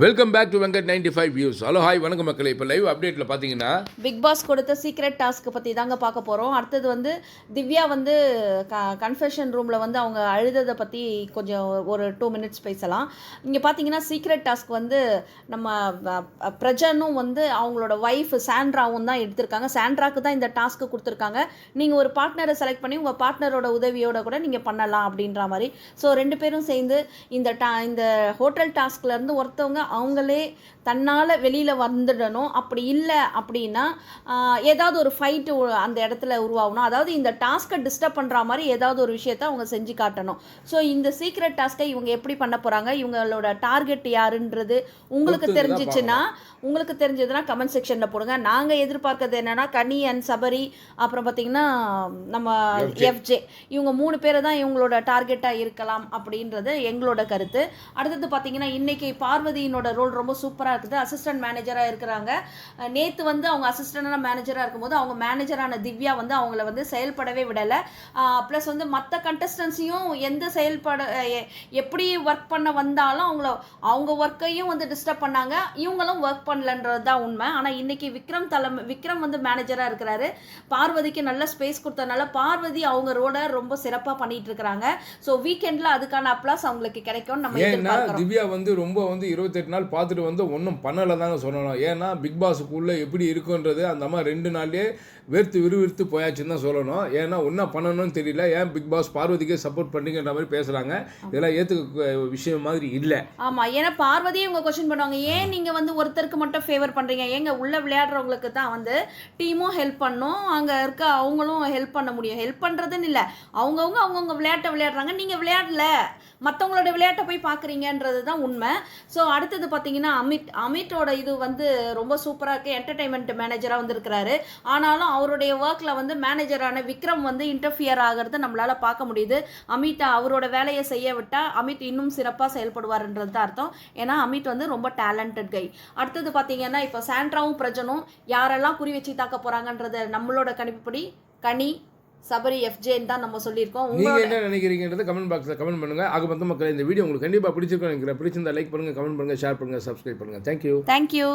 Welcome back to Venkat ninety five views hello hi வணக்கம் மக்களே. இப்போ லைவ் அப்டேட்டில் பார்த்தீங்கன்னா பிக் பாஸ் கொடுத்த சீக்ரெட் டாஸ்க் பற்றி தாங்க பார்க்க போகிறோம் அடுத்தது வந்து திவ்யா வந்து க கன்ஃபெஷன் ரூமில் வந்து அவங்க அழுததை பற்றி கொஞ்சம் ஒரு டூ மினிட்ஸ் பேசலாம். இங்கே பார்த்தீங்கன்னா சீக்ரெட் டாஸ்க் வந்து நம்ம பிரஜனும் வந்து அவங்களோட ஒய்ஃப் சாண்ட்ராவும் தான் எடுத்திருக்காங்க. சாண்ட்ராக்கு தான் இந்த டாஸ்க்கு கொடுத்துருக்காங்க. நீங்கள் ஒரு பார்ட்னரை செலக்ட் பண்ணி உங்கள் பார்ட்னரோட உதவியோட கூட நீங்கள் பண்ணலாம் அப்படின்ற மாதிரி. ஸோ ரெண்டு பேரும் சேர்ந்து இந்த டா இந்த ஹோட்டல் டாஸ்க்லேருந்து ஒருத்தவங்க அவங்களே தன்னால் வெளியில் வந்துடணும். அப்படி இல்லை அப்படின்னா ஏதாவது ஒரு ஃபைட்டு அந்த இடத்துல உருவாகணும். அதாவது இந்த டாஸ்க்கை டிஸ்டர்ப் பண்ணுற மாதிரி ஏதாவது ஒரு விஷயத்த அவங்க செஞ்சு காட்டணும். ஸோ இந்த சீக்ரெட் டாஸ்க்கை இவங்க எப்படி பண்ண போகிறாங்க இவங்களோட டார்கெட் யாருன்றது உங்களுக்கு தெரிஞ்சிச்சுன்னா உங்களுக்கு தெரிஞ்சதுன்னா கமெண்ட் செக்ஷனில் போடுங்க. நாங்கள் எதிர்பார்க்கறது என்னன்னா கனி அண்ட் சபரி அப்புறம் பார்த்தீங்கன்னா நம்ம. எஃப்ஜே இவங்க மூணு பேர் தான் இவங்களோட டார்கெட்டாக இருக்கலாம் அப்படின்றது எங்களோட கருத்து. அடுத்தது பார்த்தீங்கன்னா இன்னைக்கு பார்வதியினோட ரோல் ரொம்ப சூப்பராக இருக்குது. அசிஸ்டன்ட் மேனேஜராக இருக்கிறாங்க. நேற்று வந்து அவங்க அசிஸ்டண்டான மேனேஜராக இருக்கும்போது அவங்க மேனேஜரான திவ்யா வந்து அவங்கள வந்து செயல்படவே விடலை. ப்ளஸ் வந்து மற்ற கண்டஸ்டன்ஸையும் எந்த செயல்பட எப்படி ஒர்க் பண்ண வந்தாலும் அவங்கள அவங்க ஒர்க்கையும் வந்து டிஸ்டர்ப் பண்ணாங்க. இவங்களும் ஒர்க் பண்ணலன்றது தான் உண்மை. ஆனால் இன்னைக்கு விக்ரம் தலைமை விக்ரம் வந்து மேனேஜராக இருக்கிறாரு. பார்வதிக்கு நல்ல ஸ்பேஸ் கொடுத்தனால பார்வதி அவங்க ரோட ரொம்ப சிறப்பாக பண்ணிட்டு இருக்கிறாங்க. ஸோ வீக்கெண்டில் அதுக்கான அப்ளாஸ் அவங்களுக்கு கிடைக்கும் நம்ம திவ்யா வந்து ரொம்ப வந்து எட்டு நாள் பார்த்துட்டு வந்து ஒன்றும் பண்ணலை தாங்க சொல்லணும். ஏன்னா பிக் பாஸுக்குள்ளே எப்படி இருக்குன்றது அந்த அம்மா ரெண்டு நாள்லேயே வெறுத்து விறுவிறுத்து போயாச்சுன்னு தான் சொல்லணும். ஏன்னா ஒன்றா பண்ணணும்னு தெரியல. ஏன் பிக் பாஸ் பார்வதிக்கே சப்போர்ட் பண்ணுங்கன்ற மாதிரி பேசுகிறாங்க இதெல்லாம் ஏற்றுக்க விஷயம் மாதிரி இல்லை. ஆமாம் ஏன்னா பார்வதியும் இவங்க கொஸ்டின் பண்ணுவாங்க. ஏன் நீங்கள் வந்து ஒருத்தருக்கு மட்டும் ஃபேவர் பண்ணுறீங்க ஏங்க உள்ள விளையாடுறவங்களுக்கு தான் வந்து டீமும் ஹெல்ப் பண்ணும். அங்கே இருக்க அவங்களும் ஹெல்ப் பண்ண முடியும். ஹெல்ப் பண்ணுறதுன்னு இல்லை. அவங்கவுங்க அவங்கவுங்க விளையாட்டை விளையாடுறாங்க. நீங்கள் விளையாடல. மற்றவங்களோட விளையாட்டை போய் பார்க்குறீங்கன்றது தான் உண்மை. ஸோ அடுத்தது பார்த்தீங்கன்னா அமித் அமிட்டோட இது வந்து ரொம்ப சூப்பராக இருக்குது என்டர்டைன்மெண்ட் மேனேஜராக வந்திருக்கிறாரு. ஆனாலும் அவருடைய ஒர்க்கில் வந்து மேனேஜரான விக்ரம் வந்து இன்டர்ஃபியர் ஆகிறத நம்மளால் பார்க்க முடியுது. அமித் அவரோட வேலையை செய்ய விட்டால் அமித் இன்னும் சிறப்பாக செயல்படுவார்ன்றது தான் அர்த்தம். ஏன்னா அமித் வந்து ரொம்ப டேலண்டட் கை அடுத்தது பார்த்தீங்கன்னா இப்போ சாண்ட்ராவும் பிரஜனும் யாரெல்லாம் குறி வச்சு தாக்க போகிறாங்கன்றது நம்மளோட கணிப்புப்படி கனி சபரி எஃப்ஜேன்னு தான் நம்ம சொல்லியிருக்கோம். உங்களோட என்ன நினைக்கிறீங்கன்றத கமெண்ட் பாக்ஸில் கமெண்ட் பண்ணுங்கள் ஆக மொத்த மக்கள் இந்த வீடியோ உங்களுக்கு கண்டிப்பாக பிடிச்சிருக்கோம். நினைக்கிறேன் பிடிச்சிருந்தா லைக் பண்ணுங்கள் கமெண்ட் பண்ணுங்கள் ஷேர் பண்ணுங்கள் சப்ஸ்கிரைப் பண்ணுங்கள் தேங்க்யூ தேங்க்யூ